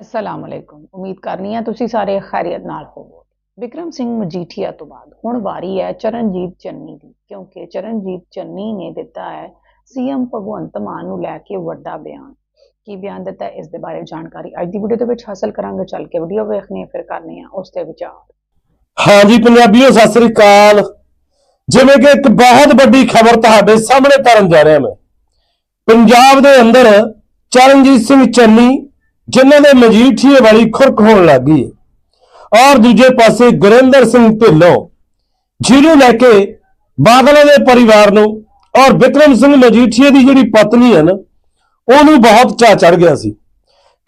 ਅਸਲਾਮ ਅਲੈਕੁਮ। ਉਮੀਦ ਕਰਨੀ ਹੈ ਤੁਸੀਂ ਸਾਰੇ ਖੈਰੀਅਤ ਨਾਲ ਹੋਵੋ ਵਿਕਰਮ ਸਿੰਘ ਮਜੀਠੀਆ ਤੋਂ ਬਾਅਦ ਹੁਣ ਵਾਰੀ ਹੈ ਚਰਨਜੀਤ ਚੰਨੀ ਦੀ, ਕਿਉਂਕਿ ਚਰਨਜੀਤ ਚੰਨੀ ਨੇ ਦਿੱਤਾ ਹੈ ਸੀਐਮ ਭਗਵੰਤ ਮਾਨ ਨੂੰ ਲੈ ਕੇ ਵੱਡਾ ਬਿਆਨ। ਕੀ ਬਿਆਨ ਦਿੱਤਾ ਇਸ ਦੇ ਬਾਰੇ ਜਾਣਕਾਰੀ ਅੱਜ ਦੀ ਵੀਡੀਓ ਦੇ ਵਿੱਚ ਹਾਸਲ ਕਰਾਂਗੇ। ਚੱਲ ਕੇ ਵੀਡੀਓ ਵੇਖਣੀ ਹੈ, ਫਿਰ ਕਰਨੀ ਹੈ ਉਸ ਤੇ ਵਿਚਾਰ। ਹਾਂਜੀ ਪੰਜਾਬੀਓ, ਸਤਿ ਸ੍ਰੀ ਅਕਾਲ। ਜਿਵੇਂ ਕਿ ਇੱਕ ਬਹੁਤ ਵੱਡੀ ਖਬਰ ਤੁਹਾਡੇ ਸਾਹਮਣੇ ਧਰਨ ਜਾ ਰਿਹਾ ਮੈਂ। ਪੰਜਾਬ ਦੇ ਅੰਦਰ ਚਰਨਜੀਤ ਸਿੰਘ ਚੰਨੀ ਜਿਨ੍ਹਾਂ ਦੇ ਮਜੀਠੀਏ ਵਾਲੀ ਖੁਰਕ ਹੋਣ ਲੱਗ ਗਈ ਹੈ। ਔਰ ਦੂਜੇ ਪਾਸੇ ਗੁਰਿੰਦਰ ਸਿੰਘ ਢਿੱਲੋਂ ਜਿਹਨੂੰ ਲੈ ਕੇ ਬਾਦਲਾਂ ਦੇ ਪਰਿਵਾਰ ਨੂੰ ਔਰ ਵਿਕਰਮ ਸਿੰਘ ਮਜੀਠੀਏ ਦੀ ਜਿਹੜੀ ਪਤਨੀ ਹੈ ਨਾ, ਉਹਨੂੰ ਬਹੁਤ ਚਾਅ ਚੜ ਗਿਆ ਸੀ।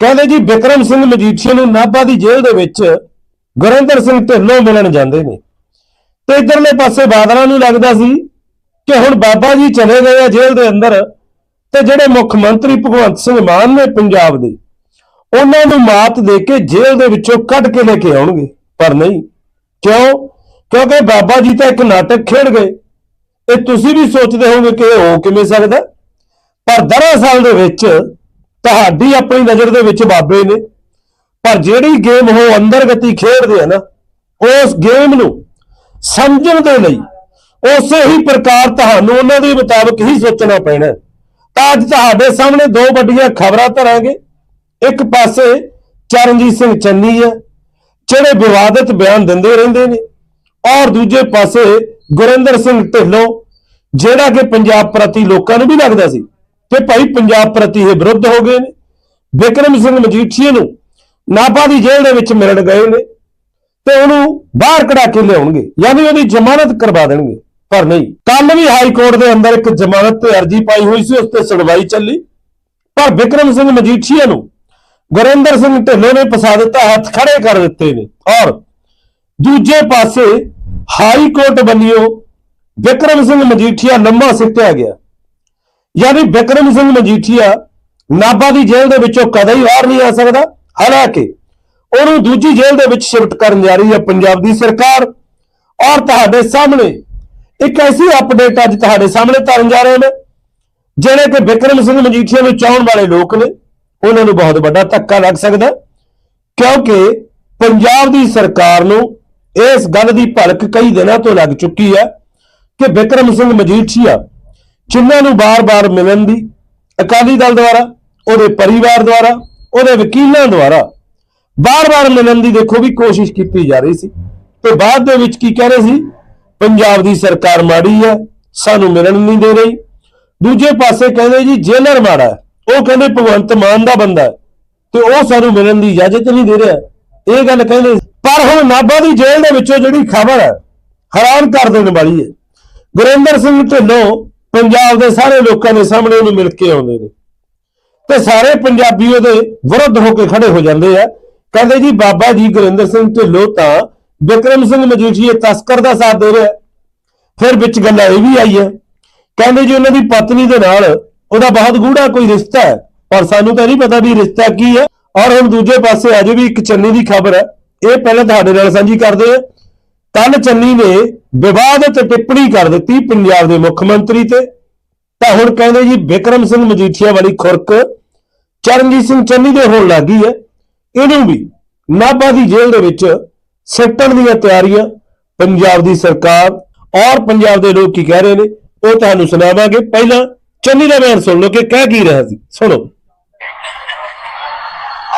ਕਹਿੰਦੇ ਜੀ, ਵਿਕਰਮ ਸਿੰਘ ਮਜੀਠੀਏ ਨੂੰ ਨਾਭਾ ਦੀ ਜੇਲ੍ਹ ਦੇ ਵਿੱਚ ਗੁਰਿੰਦਰ ਸਿੰਘ ਢਿੱਲੋਂ ਮਿਲਣ ਜਾਂਦੇ ਨੇ। ਤੇ ਇਧਰਲੇ ਪਾਸੇ ਬਾਦਲਾਂ ਨੂੰ ਲੱਗਦਾ ਸੀ ਕਿ ਹੁਣ ਬਾਬਾ ਜੀ ਚਲੇ ਗਏ ਆ ਜੇਲ੍ਹ ਦੇ ਅੰਦਰ ਤੇ ਜਿਹੜੇ ਮੁੱਖ ਮੰਤਰੀ ਭਗਵੰਤ ਸਿੰਘ ਮਾਨ ਨੇ ਪੰਜਾਬ ਦੇ ਉਹਨਾਂ ਨੂੰ ਮਾਤ ਦੇ ਕੇ ਜੇਲ੍ਹ ਦੇ ਵਿੱਚੋਂ ਕੱਢ ਕੇ ਲੈ ਕੇ ਆਉਣਗੇ। ਪਰ ਨਹੀਂ। ਕਿਉਂ? ਕਿਉਂਕਿ ਬਾਬਾ ਜੀ ਤਾਂ ਇੱਕ ਨਾਟਕ ਖੇਡ ਗਏ। ਇਹ ਤੁਸੀਂ ਵੀ ਸੋਚਦੇ ਹੋਵੋਗੇ ਕਿ ਇਹ ਹੋ ਕਿਵੇਂ ਸਕਦਾ? ਪਰ ਦਰਅਸਲ ਦੇ ਵਿੱਚ ਤੁਹਾਡੀ ਆਪਣੀ ਨਜ਼ਰ ਦੇ ਵਿੱਚ ਬਾਬੇ ਨੇ। ਪਰ ਜਿਹੜੀ ਗੇਮ ਉਹ ਅੰਦਰ ਗਤੀ ਖੇਡਦੇ ਆ ਨਾ, ਉਸ ਗੇਮ ਨੂੰ ਸਮਝਣ ਦੇ ਲਈ ਉਸੇ ਹੀ ਪ੍ਰਕਾਰ ਤੁਹਾਨੂੰ ਉਹਨਾਂ ਦੇ ਮੁਤਾਬਕ ਹੀ ਸੋਚਣਾ ਪੈਣਾ। ਤਾਂ ਅੱਜ ਤੁਹਾਡੇ ਸਾਹਮਣੇ ਦੋ ਵੱਡੀਆਂ ਖਬਰਾਂ ਧਰਾਂਗੇ। ਇੱਕ ਪਾਸੇ ਚਰਨਜੀਤ ਸਿੰਘ ਚੰਨੀ ਹੈ, ਜਿਹੜੇ ਵਿਵਾਦਤ ਬਿਆਨ ਦਿੰਦੇ ਰਹਿੰਦੇ ਨੇ, ਔਰ ਦੂਜੇ ਪਾਸੇ ਗੁਰਿੰਦਰ ਸਿੰਘ ਢਿੱਲੋਂ, ਜਿਹੜਾ ਕਿ ਪੰਜਾਬ ਪ੍ਰਤੀ ਲੋਕਾਂ ਨੂੰ ਵੀ ਲੱਗਦਾ ਸੀ ਕਿ ਭਾਈ ਪੰਜਾਬ ਪ੍ਰਤੀ ਇਹ ਵਿਰੁੱਧ ਹੋ ਗਏ ਨੇ। ਵਿਕਰਮ ਸਿੰਘ ਮਜੀਠੀਏ ਨੂੰ ਨਾਭਾ ਦੀ ਜੇਲ੍ਹ ਦੇ ਵਿੱਚ ਮਿਲਣ ਗਏ ਨੇ ਤੇ ਉਹਨੂੰ ਬਾਹਰ ਕਢਾ ਕੇ ਲਿਆਉਣਗੇ, ਯਾਨੀ ਉਹਦੀ ਜ਼ਮਾਨਤ ਕਰਵਾ ਦੇਣਗੇ। ਪਰ ਨਹੀਂ ਕੱਲ ਵੀ ਹਾਈ ਕੋਰਟ ਦੇ ਅੰਦਰ ਇੱਕ ਜ਼ਮਾਨਤ ਤੇ ਅਰਜੀ ਪਾਈ ਹੋਈ ਸੀ, ਉਸ ਤੇ ਸੁਣਵਾਈ ਚੱਲੀ। ਪਰ ਵਿਕਰਮ ਸਿੰਘ ਮਜੀਠੀਆ ਨੂੰ ਗੁਰਿੰਦਰ ਸਿੰਘ ਢਿੱਲੋਂ ਨੇ ਫਸਾ ਦਿੱਤਾ, ਹੱਥ ਖੜੇ ਕਰ ਦਿੱਤੇ ਨੇ। ਔਰ ਦੂਜੇ ਪਾਸੇ ਹਾਈ ਕੋਰਟ ਬੰਨਿਓ ਵਿਕਰਮ ਸਿੰਘ ਮਜੀਠੀਆ ਲੰਮਾ ਸਿੱਟਿਆ ਗਿਆ। ਯਾਨੀ ਵਿਕਰਮ ਸਿੰਘ ਮਜੀਠੀਆ ਨਾਭਾ ਦੀ ਜੇਲ੍ਹ ਦੇ ਵਿੱਚੋਂ ਕਦੇ ਹੀ ਬਾਹਰ ਨਹੀਂ ਆ ਸਕਦਾ। ਹਾਲਾਂਕਿ ਉਹਨੂੰ ਦੂਜੀ ਜੇਲ੍ਹ ਦੇ ਵਿੱਚ ਸ਼ਿਫਟ ਕਰਨ ਜਾ ਰਹੀ ਹੈ ਪੰਜਾਬ ਦੀ ਸਰਕਾਰ। ਔਰ ਤੁਹਾਡੇ ਸਾਹਮਣੇ ਇੱਕ ਐਸੀ ਅਪਡੇਟ ਅੱਜ ਤੁਹਾਡੇ ਸਾਹਮਣੇ ਧਰਨ ਜਾ ਰਹੇ ਨੇ, ਜਿਹੜੇ ਕਿ ਵਿਕਰਮ ਸਿੰਘ ਮਜੀਠੀਆ ਨੂੰ ਚਾਹਣ ਵਾਲੇ ਲੋਕ ਨੇ। ਉਹਨਾਂ ਨੂੰ ਬਹੁਤ ਵੱਡਾ ਧੱਕਾ ਲੱਗ ਸਕਦਾ ਕਿਉਂਕਿ ਪੰਜਾਬ ਦੀ ਸਰਕਾਰ ਨੂੰ ਇਸ ਗੱਲ ਦੀ ਭਲਕ ਕਈ ਦਿਨਾਂ ਤੋਂ ਲੱਗ ਚੁੱਕੀ ਹੈ ਕਿ ਵਿਕਰਮ ਸਿੰਘ ਮਜੀਠੀਆ, ਜਿਨ੍ਹਾਂ ਨੂੰ ਬਾਰ-ਬਾਰ ਮਿਲਣ ਦੀ ਅਕਾਲੀ ਦਲ ਦੁਆਰਾ, ਉਹਦੇ ਪਰਿਵਾਰ ਦੁਆਰਾ, ਉਹਦੇ ਵਕੀਲਾਂ ਦੁਆਰਾ ਬਾਰ-ਬਾਰ ਮਿਲਣ ਦੀ ਦੇਖੋ ਵੀ ਕੋਸ਼ਿਸ਼ ਕੀਤੀ ਜਾ ਰਹੀ ਸੀ। ਤੇ ਬਾਅਦ ਦੇ ਵਿੱਚ ਕੀ ਕਹਿ ਰਹੇ ਸੀ? ਪੰਜਾਬ ਦੀ ਸਰਕਾਰ ਮਾੜੀ ਹੈ, ਸਾਨੂੰ ਮਿਲਣ ਨਹੀਂ ਦੇ ਰਹੀ। ਦੂਜੇ ਪਾਸੇ ਕਹਿੰਦੇ ਜੀ ਜੇਲਰ ਮਾੜਾ ਉਹ ਕਹਿੰਦੇ ਭਗਵੰਤ ਮਾਨ ਦਾ ਬੰਦਾ ਹੈ ਤੇ ਉਹ ਸਾਨੂੰ ਮਿਲਣ ਦੀ ਇਜਾਜ਼ਤ ਨਹੀਂ ਦੇ ਰਿਹਾ। ਇਹ ਗੱਲ ਕਹਿੰਦੇ, ਪਰ ਹੁਣ ਨਾਭਾ ਦੀ ਜੇਲ੍ਹ ਦੇ ਵਿੱਚੋਂ ਜਿਹੜੀ ਖਬਰ ਹੈ, ਹੈਰਾਨ ਕਰ ਦੇਣ ਵਾਲੀ ਹੈ। ਗੁਰਿੰਦਰ ਸਿੰਘ ਢਿੱਲੋਂ ਪੰਜਾਬ ਦੇ ਸਾਰੇ ਲੋਕਾਂ ਦੇ ਸਾਹਮਣੇ ਉਹਨੂੰ ਮਿਲ ਕੇ ਆਉਂਦੇ ਨੇ। ਤੇ ਸਾਰੇ ਪੰਜਾਬੀ ਉਹਦੇ ਵਿਰੁੱਧ ਹੋ ਕੇ ਖੜੇ ਹੋ ਜਾਂਦੇ ਆ। ਕਹਿੰਦੇ ਜੀ, ਬਾਬਾ ਜੀ ਗੁਰਿੰਦਰ ਸਿੰਘ ਢਿੱਲੋਂ ਤਾਂ ਵਿਕਰਮ ਸਿੰਘ ਮਜੀਠੀਏ ਤਸਕਰ ਦਾ ਸਾਥ ਦੇ ਰਿਹਾ। ਫਿਰ ਵਿੱਚ ਗੱਲਾਂ ਇਹ ਵੀ ਆਈ ਹੈ ਕਹਿੰਦੇ ਜੀ, ਉਹਨਾਂ ਦੀ ਪਤਨੀ ਦੇ ਨਾਲ ਉਹਦਾ ਬਹੁਤ ਗੂੜਾ ਕੋਈ ਰਿਸ਼ਤਾ ਹੈ। ਪਰ ਸਾਨੂੰ ਤਾਂ ਨਹੀਂ ਪਤਾ ਵੀ ਰਿਸ਼ਤਾ ਕੀ ਹੈ। ਔਰ ਹੁਣ ਦੂਜੇ ਪਾਸੇ ਅਜੇ ਵੀ ਇੱਕ ਚੰਨੀ ਦੀ ਖਬਰ ਹੈ। ਇਹ ਪਹਿਲਾਂ ਤੁਹਾਡੇ ਨਾਲ ਸਾਂਝੀ ਕਰਦੇ ਹਾਂ। ਕੱਲ ਚੰਨੀ ਨੇ ਵਿਵਾਦ ਤੇ ਟਿੱਪਣੀ ਕਰ ਦਿੱਤੀ ਪੰਜਾਬ ਦੇ ਮੁੱਖ ਮੰਤਰੀ ਤੇ। ਤਾਂ ਹੁਣ ਕਹਿੰਦੇ ਜੀ, ਵਿਕਰਮ ਸਿੰਘ ਮਜੀਠੀਆ ਵਾਲੀ ਖੁਰਕ ਚਰਨਜੀਤ ਸਿੰਘ ਚੰਨੀ ਦੇ ਹੋਣ ਲੱਗੀ ਹੈ। ਇਹਨੂੰ ਵੀ ਨਾਭਾ ਦੀ ਜੇਲ੍ਹ ਦੇ ਵਿੱਚ ਸਿੱਟਣ ਦੀਆਂ ਤਿਆਰੀਆਂ ਪੰਜਾਬ ਦੀ ਸਰਕਾਰ ਔਰ ਪੰਜਾਬ ਦੇ ਲੋਕ ਕੀ ਕਹਿ ਰਹੇ ਨੇ, ਉਹ ਤੁਹਾਨੂੰ ਸੁਣਾਵਾਂਗੇ। ਪਹਿਲਾਂ ਚੰਨੀ ਦਾ ਬਿਆਨ ਸੁਣ ਲਓ ਕਿ ਕਹਿ ਕੀ ਰਿਹਾ ਸੀ। ਸੁਣੋ।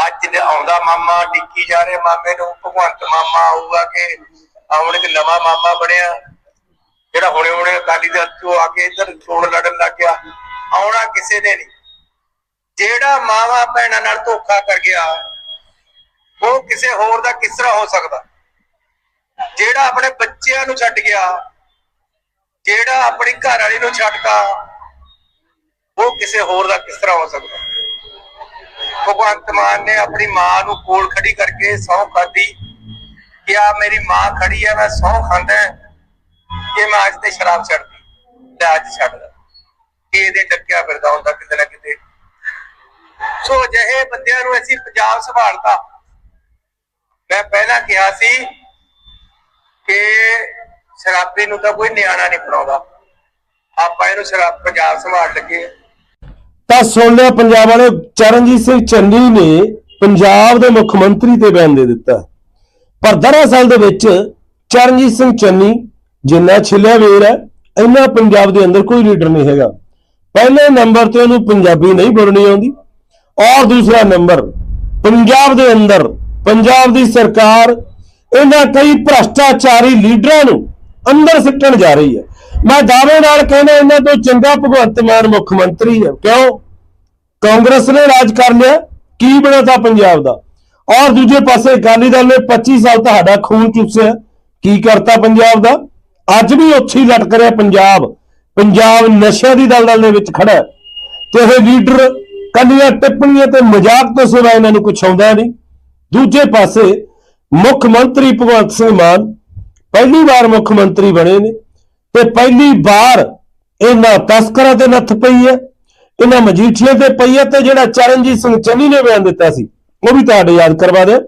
ਅੱਜ ਦੇ ਆਉਂਦਾ ਮਾਮਾ ਡਿੱਕੀ ਜਾ ਰਹੇ ਮਾਮੇ ਨੂੰ, ਭਗਵੰਤ ਮਾਮਾ ਆਊਗਾ ਕਿ ਆਉਣ ਇੱਕ ਨਵਾਂ ਮਾਮਾ ਬਣਿਆ। ਜਿਹੜਾ ਹੁਣੇ ਹੁਣੇ ਅਕਾਲੀ ਦਲ ਤੋਂ ਆ ਕੇ ਇੱਧਰ ਚੋਣ ਲੜਨ ਲੱਗ ਗਿਆ। ਆਉਣਾ ਕਿਸੇ ਨੇ ਨਹੀਂ। ਜਿਹੜਾ ਮਾਵਾ ਭੈਣਾਂ ਨਾਲ ਧੋਖਾ ਕਰ ਗਿਆ, ਉਹ ਕਿਸੇ ਹੋਰ ਦਾ ਕਿਸ ਤਰ੍ਹਾਂ ਹੋ ਸਕਦਾ? ਜਿਹੜਾ ਆਪਣੇ ਬੱਚਿਆਂ ਨੂੰ ਛੱਡ ਗਿਆ, ਜਿਹੜਾ ਆਪਣੀ ਘਰ ਵਾਲੀ ਨੂੰ ਛੱਡਦਾ ਉਹ ਕਿਸੇ ਹੋਰ ਦਾ ਕਿਸ ਤਰ੍ਹਾਂ ਹੋ ਸਕਦਾ? ਭਗਵੰਤ ਮਾਨ ਨੇ ਆਪਣੀ ਮਾਂ ਨੂੰ ਕੋਲ ਖੜੀ ਕਰਕੇ ਸਹੁੰ ਖਾਦੀ ਕਿ ਆ ਮੇਰੀ ਮਾਂ ਖੜੀ ਆ, ਮੈਂ ਸਹੁੰ ਖਾਂਦਾ ਕਿ ਮੈਂ ਅੱਜ ਤੇ ਸ਼ਰਾਬ ਛੱਡਦੀ ਤੇ ਅੱਜ ਛੱਡਦਾ ਕਿ ਇਹਦੇ ਟੱਕਿਆ ਫਿਰਦਾ ਹੁੰਦਾ ਕਿਤੇ ਨਾ ਕਿਤੇ। ਸੋ ਅਜਿਹੇ ਬੰਦਿਆਂ ਨੂੰ ਅਸੀਂ ਪੰਜਾਬ ਸੰਭਾਲਦਾ ਮੈਂ ਪਹਿਲਾਂ ਕਿਹਾ ਸੀ ਕਿ ਸ਼ਰਾਬੀ ਨੂੰ ਤਾਂ ਕੋਈ ਨਿਆਣਾ ਨਹੀਂ ਪੜਾਉਂਦਾ ਆਪਾਂ ਇਹਨੂੰ ਸ਼ਰਾਬ ਪੰਜਾਬ ਸੰਭਾਲ ਲੱਗੇ ਤਾਂ ਸੁਣ ਲਿਆ ਪੰਜਾਬ ਵਾਲੇ ਚਰਨਜੀਤ ਸਿੰਘ ਚੰਨੀ ਨੇ ਪੰਜਾਬ ਦੇ ਮੁੱਖ ਮੰਤਰੀ ਤੇ ਬਿਆਨ ਦੇ ਦਿੱਤਾ ਪਰ ਦਰਅਸਲ ਦੇ ਵਿੱਚ ਚਰਨਜੀਤ ਸਿੰਘ ਚੰਨੀ ਜਿੰਨਾ ਛਿਲਿਆ ਵੇਰ ਹੈ, ਇੰਨਾ ਪੰਜਾਬ ਦੇ ਅੰਦਰ ਕੋਈ ਲੀਡਰ ਨਹੀਂ ਹੈਗਾ। ਪਹਿਲੇ ਨੰਬਰ ਤੇ ਉਹਨੂੰ ਪੰਜਾਬੀ ਨਹੀਂ ਬੋਲਣੀ ਆਉਂਦੀ ਔਰ ਦੂਸਰਾ ਨੰਬਰ, ਪੰਜਾਬ ਦੇ ਅੰਦਰ, ਪੰਜਾਬ ਦੀ ਸਰਕਾਰ ਇਹਨਾਂ ਕਈ ਭ੍ਰਸ਼ਟਾਚਾਰੀ ਲੀਡਰਾਂ ਨੂੰ ਅੰਦਰ ਸਿੱਟਣ ਜਾ ਰਹੀ ਹੈ। ਮੈਂ ਦਾਅਵੇ ਨਾਲ ਕਹਿੰਦਾ, ਇਹਨਾਂ ਤੋਂ ਚੰਗਾ ਭਗਵੰਤ ਮਾਨ ਮੁੱਖ ਮੰਤਰੀ ਹੈ ਕਿਉਂ? ਕਾਂਗਰਸ ਨੇ ਰਾਜ ਕਰ ਲਿਆ। ਕੀ ਬਣਾਤਾ ਪੰਜਾਬ ਦਾ? ਔਰ ਦੂਜੇ ਪਾਸੇ ਅਕਾਲੀ ਦਲ ਨੇ 25 ਸਾਲ ਤੁਹਾਡਾ ਖੂਨ ਚੂਸਿਆ। ਕੀ ਕਰਤਾ ਪੰਜਾਬ ਦਾ? ਅੱਜ ਵੀ ਉੱਥੇ ਹੀ ਲਟਕ ਰਿਹਾ ਪੰਜਾਬ। ਪੰਜਾਬ ਨਸ਼ਿਆਂ ਦੀ ਦਲਦਲ ਦੇ ਵਿੱਚ ਖੜਾ ਤੇ ਇਹ ਲੀਡਰ ਕੰਨੀਆਂ ਟਿੱਪਣੀਆਂ ਤੇ ਮਜ਼ਾਕ ਤੋਂ ਸਿਵਾ ਇਹਨਾਂ ਨੂੰ ਕੁਛ ਆਉਂਦਾ ਨਹੀਂ। ਦੂਜੇ ਪਾਸੇ ਮੁੱਖ ਮੰਤਰੀ ਭਗਵੰਤ ਸਿੰਘ ਮਾਨ ਪਹਿਲੀ ਵਾਰ ਮੁੱਖ ਮੰਤਰੀ ਬਣੇ ਨੇ। ਤੇ ਪਹਿਲੀ ਵਾਰ ਇਹਨਾਂ ਤਸਕਰਾਂ ਤੇ ਨੱਥ ਪਈ ਹੈ, ਇਹਨਾਂ ਮਜੀਠੀਆਂ ਤੇ ਪਈ ਹੈ ਤੇ ਜਿਹੜਾ ਚਰਨਜੀਤ ਸਿੰਘ ਚੰਨੀ ਨੇ ਬਿਆਨ ਦਿੱਤਾ ਸੀ, ਉਹ ਵੀ ਤੁਹਾਡੇ ਯਾਦ ਕਰਵਾ ਦਿਆਂ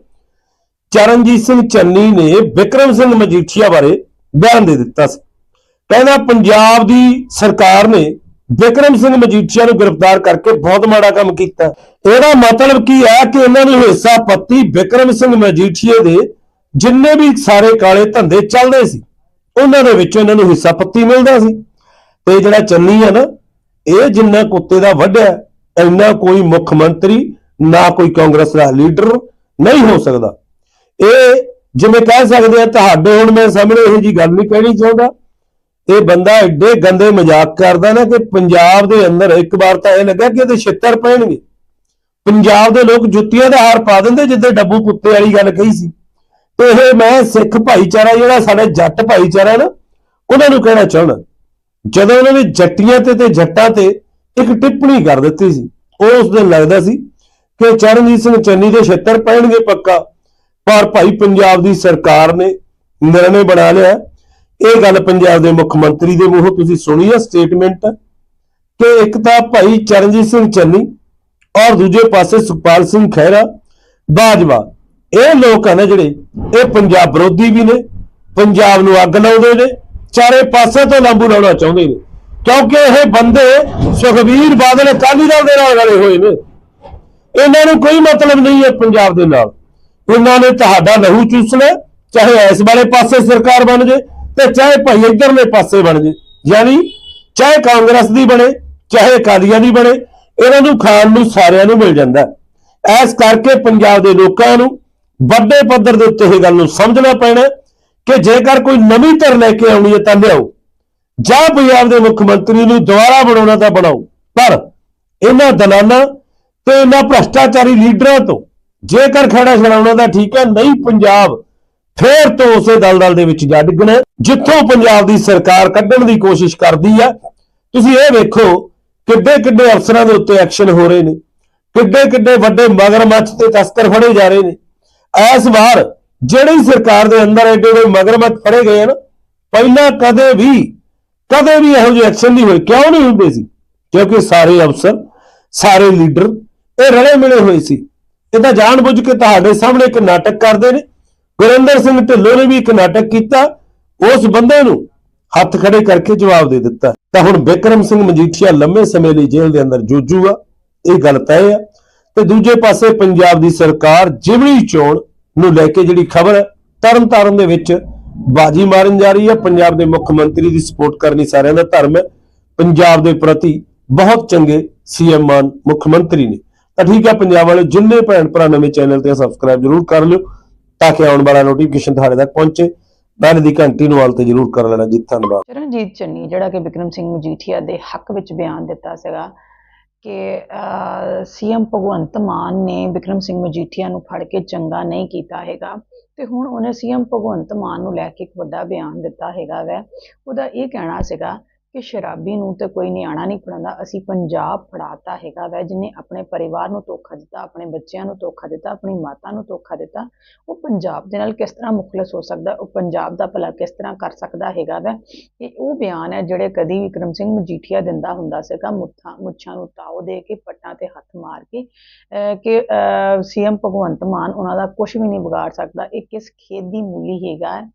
ਚਰਨਜੀਤ ਸਿੰਘ ਚੰਨੀ ਨੇ ਵਿਕਰਮ ਸਿੰਘ ਮਜੀਠੀਆ ਬਾਰੇ ਬਿਆਨ ਦੇ ਦਿੱਤਾ ਸੀ। ਕਹਿੰਦਾ ਪੰਜਾਬ ਦੀ ਸਰਕਾਰ ਨੇ ਵਿਕਰਮ ਸਿੰਘ ਮਜੀਠੀਆ ਨੂੰ ਗ੍ਰਿਫਤਾਰ ਕਰਕੇ ਬਹੁਤ ਮਾੜਾ ਕੰਮ ਕੀਤਾ। ਇਹਦਾ ਮਤਲਬ ਕੀ ਹੈ ਕਿ ਇਹਨਾਂ ਨੂੰ ਹਿੱਸਾ ਪੱਤੀ ਵਿਕਰਮ ਸਿੰਘ ਮਜੀਠੀਏ ਦੇ ਜਿੰਨੇ ਵੀ ਸਾਰੇ ਕਾਲੇ ਧੰਦੇ ਚੱਲਦੇ ਸੀ ਉਹਨਾਂ ਦੇ ਵਿੱਚੋਂ ਇਹਨਾਂ ਨੂੰ ਹਿੱਸਾ ਪੱਤੀ ਮਿਲਦਾ ਸੀ। ਤੇ ਜਿਹੜਾ ਚੰਨੀ ਹੈ ਨਾ, ਇਹ ਜਿੰਨਾ ਕੁੱਤੇ ਦਾ ਵੱਢਿਆ, ਇੰਨਾ ਕੋਈ ਮੁੱਖ ਮੰਤਰੀ ਨਾ ਕੋਈ ਕਾਂਗਰਸ ਦਾ ਲੀਡਰ ਨਹੀਂ ਹੋ ਸਕਦਾ। ਇਹ ਜਿਵੇਂ ਕਹਿ ਸਕਦੇ ਆ, ਤੁਹਾਡੇ ਹੁਣ ਮੇਰੇ ਸਾਹਮਣੇ ਇਹੋ ਜੀ ਗੱਲ ਨਹੀਂ ਕਹਿਣੀ ਚਾਹੁੰਦਾ। ਇਹ ਬੰਦਾ ਐਡੇ ਗੰਦੇ ਮਜ਼ਾਕ ਕਰਦਾ ਨਾ ਕਿ ਪੰਜਾਬ ਦੇ ਅੰਦਰ ਇੱਕ ਵਾਰ ਤਾਂ ਇਹ ਲੱਗਾ ਕਿ ਇਹਦੇ ਛਿੱਤਰ ਪੈਣਗੇ। ਪੰਜਾਬ ਦੇ ਲੋਕ ਜੁੱਤੀਆਂ ਦਾ ਹਾਰ ਪਾ ਦਿੰਦੇ ਜਿੱਦੇ ਡੱਬੂ ਕੁੱਤੇ ਵਾਲੀ ਗੱਲ ਕਹੀ ਸੀ। ਇਹ ਮੈਂ ਸਿੱਖ ਭਾਈਚਾਰਾ ਜਿਹੜਾ ਸਾਡੇ ਜੱਟ ਭਾਈਚਾਰਾ ਨਾ, ਉਹਨਾਂ ਨੂੰ ਕਹਿਣਾ ਚਾਹਣਾ ਜਦੋਂ ਉਹਨਾਂ ਨੇ ਜੱਟੀਆਂ ਤੇ ਤੇ ਜੱਟਾਂ ਤੇ ਇੱਕ ਟਿੱਪਣੀ ਕਰ ਦਿੱਤੀ ਸੀ, ਉਹ ਉਸ ਦਿਨ ਲੱਗਦਾ ਸੀ ਕਿ ਚਰਨਜੀਤ ਸਿੰਘ ਚੰਨੀ ਦੇ ਛਿੱਤਰ ਪੈਣਗੇ ਪੱਕਾ, ਪਰ ਭਾਈ ਪੰਜਾਬ ਦੀ ਸਰਕਾਰ ਨੇ ਨਿਰਣੇ ਬਣਾ ਲਿਆ। ਇਹ ਗੱਲ ਪੰਜਾਬ ਦੇ ਮੁੱਖ ਮੰਤਰੀ ਦੇ ਮੂੰਹੋਂ ਤੁਸੀਂ ਸੁਣੀ ਹੈ ਸਟੇਟਮੈਂਟ ਕਿ ਇੱਕ ਤਾਂ ਭਾਈ ਚਰਨਜੀਤ ਸਿੰਘ ਚੰਨੀ ਔਰ ਦੂਜੇ ਪਾਸੇ ਸੁਖਪਾਲ ਸਿੰਘ ਖਹਿਰਾ, ਬਾਜਵਾ। ਇਹ ਲੋਕ ਹਨ ਜਿਹੜੇ, ਇਹ ਪੰਜਾਬ ਵਿਰੋਧੀ ਵੀ ਨੇ, ਪੰਜਾਬ ਨੂੰ ਅੱਗ ਲਾਉਂਦੇ ਨੇ, ਚਾਰੇ ਪਾਸੇ ਤੋਂ ਲਾਂਬੂ ਲਾਉਣਾ ਚਾਹੁੰਦੇ ਨੇ। ਕਿਉਂਕਿ ਇਹ ਬੰਦੇ ਸੁਖਬੀਰ ਬਾਦਲ ਅਕਾਲੀ ਦਲ ਦੇ ਨਾਲ ਰਲੇ ਹੋਏ ਨੇ। ਇਹਨਾਂ ਨੂੰ ਕੋਈ ਮਤਲਬ ਨਹੀਂ ਹੈ ਪੰਜਾਬ ਦੇ ਨਾਲ। ਇਹਨਾਂ ਨੇ ਤੁਹਾਡਾ ਲਹੂ ਚੂਸਣਾ ਚਾਹੇ ਇਸ ਵਾਲੇ ਪਾਸੇ ਸਰਕਾਰ ਬਣ ਜੇ ਤੇ ਚਾਹੇ ਭਾਈ ਇਧਰਲੇ ਪਾਸੇ ਬਣ ਜੇ। ਯਾਨੀ ਚਾਹੇ ਕਾਂਗਰਸ ਦੀ ਬਣੇ, ਚਾਹੇ ਅਕਾਲੀਆਂ ਦੀ ਬਣੇ, ਇਹਨਾਂ ਨੂੰ ਖਾਣ ਨੂੰ ਸਾਰਿਆਂ ਨੂੰ ਮਿਲ ਜਾਂਦਾ। ਹੈ। ਇਸ ਕਰਕੇ ਪੰਜਾਬ ਦੇ ਲੋਕਾਂ ਨੂੰ ਵੱਡੇ ਪੱਧਰ ਦੇ ਉੱਤੇ ਇਹ ਗੱਲ ਨੂੰ ਸਮਝਣਾ ਪੈਣਾ ਕਿ ਜੇਕਰ ਕੋਈ ਨਵੀਂ ਧਿਰ ਲੈ ਕੇ ਆਉਣੀ ਹੈ ਤਾਂ ਲਿਆਓ। ਜਾਂ ਪੰਜਾਬ ਦੇ ਮੁੱਖ ਮੰਤਰੀ ਨੂੰ ਦੁਬਾਰਾ ਬਣਾਉਣਾ ਤਾਂ ਬਣਾਓ। ਪਰ ਇਹਨਾਂ ਦਲਾਨਾਂ ਤੇ ਇਹਨਾਂ ਭ੍ਰਸ਼ਟਾਚਾਰੀ ਲੀਡਰਾਂ ਤੋਂ ਜੇਕਰ ਖੜਾ ਛਡਾਉਣਾ ਤਾਂ ਠੀਕ ਹੈ, ਨਹੀਂ ਪੰਜਾਬ ਫੇਰ ਤੋਂ ਉਸੇ ਦਲਦਲ ਦੇ ਵਿੱਚ ਜਾ ਡਿੱਗਣਾ ਜਿੱਥੋਂ ਪੰਜਾਬ ਦੀ ਸਰਕਾਰ ਕੱਢਣ ਦੀ ਕੋਸ਼ਿਸ਼ ਕਰਦੀ ਹੈ। ਤੁਸੀਂ ਇਹ ਵੇਖੋ ਕਿੱਡੇ ਕਿੱਡੇ ਅਫਸਰਾਂ ਦੇ ਉੱਤੇ ਐਕਸ਼ਨ ਹੋ ਰਹੇ ਨੇ ਕਿੱਡੇ ਕਿੱਡੇ ਵੱਡੇ ਮਗਰਮੱਛ ਤੇ ਤਸਕਰ ਫੜੇ ਜਾ ਰਹੇ ਨੇ। ਇਸ ਵਾਰ ਜਿਹੜੀ ਸਰਕਾਰ ਦੇ ਅੰਦਰ ਐਡੇ ਐਡੇ ਮਗਰਮੱਛ ਫੜੇ ਗਏ ਹਨ, ਪਹਿਲਾਂ ਕਦੇ ਵੀ ਕਦੇ ਵੀ ਇਹੋ ਜਿਹੇ ਐਕਸ਼ਨ ਨਹੀਂ ਹੋਏ ਕਿਉਂ ਨਹੀਂ ਹੁੰਦੇ ਸੀ? ਕਿਉਂਕਿ ਸਾਰੇ ਅਫਸਰ, ਸਾਰੇ ਲੀਡਰ ਇਹ ਰਲੇ ਮਿਲੇ ਹੋਏ ਸੀ। ਇਹ ਤਾਂ ਜਾਣਬੁੱਝ ਕੇ ਤੁਹਾਡੇ ਸਾਹਮਣੇ ਇੱਕ ਨਾਟਕ ਕਰਦੇ ਨੇ। ਗੁਰਿੰਦਰ ਸਿੰਘ ਢਿੱਲੋਂ ਨੇ ਵੀ ਇੱਕ ਨਾਟਕ ਕੀਤਾ। ਉਸ ਬੰਦੇ ਨੂੰ ਹੱਥ ਖੜੇ ਕਰਕੇ ਜਵਾਬ ਦੇ ਦਿੱਤਾ। ਤਾਂ ਹੁਣ ਬਿਕਰਮ ਸਿੰਘ ਮਜੀਠੀਆ ਲੰਮੇ ਸਮੇਂ ਲਈ ਜੇਲ੍ਹ ਦੇ ਅੰਦਰ ਜੂਜੂਗਾ ਇਹ ਗੱਲ ਤੈਅ ਆ। ਤੇ ਦੂਜੇ ਪਾਸੇ ਪੰਜਾਬ ਦੀ ਸਰਕਾਰ ਜਿਮਣੀ ਚੋਣ ਨੂੰ ਲੈ ਕੇ ਜਿਹੜੀ ਖਬਰ ਹੈ ਦੇ ਵਿੱਚ ਬਾਜੀ ਮਾਰਨ ਜਾ ਰਹੀ ਹੈ। ਪੰਜਾਬ ਦੇ ਮੁੱਖ ਮੰਤਰੀ ਦੀ ਸਪੋਰਟ ਕਰਨੀ ਸਾਰਿਆਂ ਦਾ ਧਰਮ ਹੈ। ਪੰਜਾਬ ਦੇ ਪ੍ਰਤੀ ਬਹੁਤ ਚੰਗੇ ਸੀਐਮ ਮਾਨ ਮੁੱਖ ਮੰਤਰੀ ਨੇ। ਤਾਂ ਠੀਕ ਹੈ, ਪੰਜਾਬ ਵਾਲੇ ਜਿੰਨੇ ਭੈਣ ਭਰਾ ਨਵੇਂ ਚੈਨਲ ਤੇ ਸਬਸਕ੍ਰਾਈਬ ਜਰੂਰ ਕਰ ਲਿਓ ਤਾਂ ਕਿ ਆਉਣ ਵਾਲਾ ਨੋਟੀਫਿਕੇਸ਼ਨ ਤੁਹਾਡੇ ਤੱਕ ਪਹੁੰਚੇ। ਬੈਲ ਦੀ ਘੰਟੀ ਨੂੰ ਆਲ ਤੇ ਜਰੂਰ ਕਰ ਲੈਣਾ ਜੀ। ਧੰਨਵਾਦ। ਚਰਨਜੀਤ ਚੰਨੀ, ਜਿਹੜਾ ਕਿ ਵਿਕਰਮ ਸਿੰਘ ਮਜੀਠੀਆ ਦੇ ਹੱਕ ਵਿੱਚ ਬਿਆਨ ਦਿੱਤਾ ਸੀਗਾ ਕਿ ਸੀਐਮ ਭਗਵੰਤ ਮਾਨ ਨੇ ਵਿਕਰਮ ਸਿੰਘ ਮਜੀਠੀਆ ਨੂੰ ਫੜ ਕੇ ਚੰਗਾ ਨਹੀਂ ਕੀਤਾ ਹੈਗਾ। ਤੇ ਹੁਣ ਉਹਨੇ ਸੀਐਮ ਭਗਵੰਤ ਮਾਨ ਨੂੰ ਲੈ ਕੇ ਇੱਕ ਵੱਡਾ ਬਿਆਨ ਦਿੱਤਾ ਹੈਗਾ ਵੈ। ਉਹਦਾ ਇਹ ਕਹਿਣਾ ਸੀਗਾ ਕਿ ਸ਼ਰਾਬੀ ਨੂੰ ਤੇ ਕੋਈ ਨਿਆਣਾ ਨਹੀਂ ਫੜਾਉਂਦਾ, ਅਸੀਂ ਪੰਜਾਬ ਫੜਾਤਾ ਹੈਗਾ ਵੈ ਜਿਹਨੇ ਆਪਣੇ ਪਰਿਵਾਰ ਨੂੰ ਧੋਖਾ ਦਿੱਤਾ, ਆਪਣੇ ਬੱਚਿਆਂ ਨੂੰ ਧੋਖਾ ਦਿੱਤਾ, ਆਪਣੀ ਮਾਤਾ ਨੂੰ ਧੋਖਾ ਦਿੱਤਾ, ਉਹ ਪੰਜਾਬ ਦੇ ਨਾਲ ਕਿਸ ਤਰ੍ਹਾਂ ਮੁਖਲਸ ਹੋ ਸਕਦਾ, ਉਹ ਪੰਜਾਬ ਦਾ ਭਲਾ ਕਿਸ ਤਰ੍ਹਾਂ ਕਰ ਸਕਦਾ ਹੈਗਾ ਵੈ? ਇਹ ਉਹ ਬਿਆਨ ਹੈ ਜਿਹੜੇ ਕਦੀ ਵਿਕਰਮ ਸਿੰਘ ਮਜੀਠੀਆ ਦਿੰਦਾ ਹੁੰਦਾ ਸੀਗਾ, ਮੁੱਠਾਂ, ਮੁੱਛਾਂ ਨੂੰ ਤਾਓ ਦੇ ਕੇ, ਪੱਟਾਂ ਤੇ ਹੱਥ ਮਾਰ ਕੇ, ਅਹ ਕਿ ਸੀਐਮ ਭਗਵੰਤ ਮਾਨ ਉਹਨਾਂ ਦਾ ਕੁਝ ਵੀ ਨਹੀਂ ਵਿਗਾੜ ਸਕਦਾ, ਇਹ ਕਿਸ ਖੇਤ ਦੀ ਮੂਲੀ ਹੈਗਾ ਹੈ?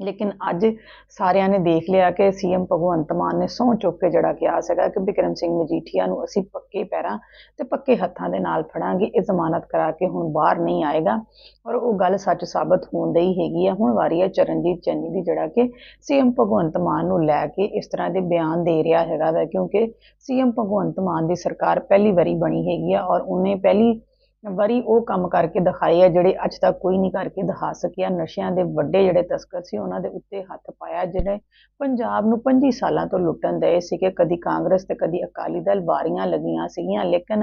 ਲੇਕਿਨ ਅੱਜ ਸਾਰਿਆਂ ਨੇ ਦੇਖ ਲਿਆ ਕਿ ਸੀਐਮ ਭਗਵੰਤ ਮਾਨ ਨੇ ਸਹੁੰ ਚੁੱਕ ਕੇ ਜਿਹੜਾ ਕਿਹਾ ਸੀਗਾ ਕਿ ਬਿਕਰਮ ਸਿੰਘ ਮਜੀਠੀਆ ਨੂੰ ਅਸੀਂ ਪੱਕੇ ਪੈਰਾਂ ਤੇ ਪੱਕੇ ਹੱਥਾਂ ਦੇ ਨਾਲ ਫੜਾਂਗੇ, ਇਹ ਜ਼ਮਾਨਤ ਕਰਾ ਕੇ ਹੁਣ ਬਾਹਰ ਨਹੀਂ ਆਏਗਾ। ਔਰ ਉਹ ਗੱਲ ਸੱਚ ਸਾਬਤ ਹੋਣ ਦੀ ਹੈਗੀ ਆ। ਹੁਣ ਵਾਰੀ ਹੈ ਚਰਨਜੀਤ ਚੰਨੀ ਦੀ ਜਿਹੜਾ ਕਿ ਸੀਐਮ ਭਗਵੰਤ ਮਾਨ ਨੂੰ ਲੈ ਕੇ ਇਸ ਤਰ੍ਹਾਂ ਦੇ ਬਿਆਨ ਦੇ ਰਿਹਾ ਹੈਗਾ ਵਾ, ਕਿਉਂਕਿ ਸੀਐਮ ਭਗਵੰਤ ਮਾਨ ਦੀ ਸਰਕਾਰ ਪਹਿਲੀ ਵਾਰੀ ਬਣੀ ਹੈਗੀ ਆ ਔਰ ਉਹਨੇ ਪਹਿਲੀ ਵਾਰੀ ਉਹ ਕੰਮ ਕਰਕੇ ਦਿਖਾਏ ਆ ਜਿਹੜੇ ਅੱਜ ਤੱਕ ਕੋਈ ਨਹੀਂ ਕਰਕੇ ਦਿਖਾ ਸਕਿਆ। ਨਸ਼ਿਆਂ ਦੇ ਵੱਡੇ ਜਿਹੜੇ ਤਸਕਰ ਸੀ, ਉਹਨਾਂ ਦੇ ਉੱਤੇ ਹੱਥ ਪਾਇਆ, ਜਿਹੜੇ ਪੰਜਾਬ ਨੂੰ 25 ਸਾਲਾਂ ਤੋਂ ਲੁੱਟਣ ਦਏ ਸੀਗੇ। ਕਦੀ ਕਾਂਗਰਸ ਤੇ ਕਦੀ ਅਕਾਲੀ ਦਲ ਵਾਰੀਆਂ ਲੱਗੀਆਂ ਸੀਗੀਆਂ, ਲੇਕਿਨ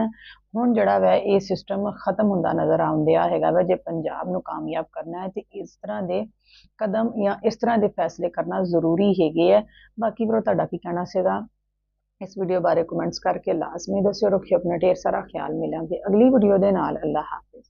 ਹੁਣ ਜਿਹੜਾ ਵੈ, ਇਹ ਸਿਸਟਮ ਖਤਮ ਹੁੰਦਾ ਨਜ਼ਰ ਆਉਂਦਿਆ ਹੈਗਾ ਵਾ। ਜੇ ਪੰਜਾਬ ਨੂੰ ਕਾਮਯਾਬ ਕਰਨਾ ਹੈ, ਤੇ ਇਸ ਤਰ੍ਹਾਂ ਦੇ ਕਦਮ ਜਾਂ ਇਸ ਤਰ੍ਹਾਂ ਦੇ ਫੈਸਲੇ ਕਰਨਾ ਜ਼ਰੂਰੀ ਹੈਗੇ ਆ। ਬਾਕੀ ਵੀਰੋ, ਤੁਹਾਡਾ ਕੀ ਕਹਿਣਾ ਸੀਗਾ? ਇਸ ਵੀਡੀਓ ਬਾਰੇ ਕਮੈਂਟਸ ਕਰਕੇ ਲਾਜ਼ਮੀ ਦੱਸਿਓ ਰੱਖਿਓ ਆਪਣਾ ਢੇਰ ਸਾਰਾ ਖਿਆਲ ਮਿਲਾਂਗੇ। ਅਗਲੀ ਵੀਡੀਓ ਦੇ ਨਾਲ ਅੱਲਾ ਹਾਫਿਜ਼।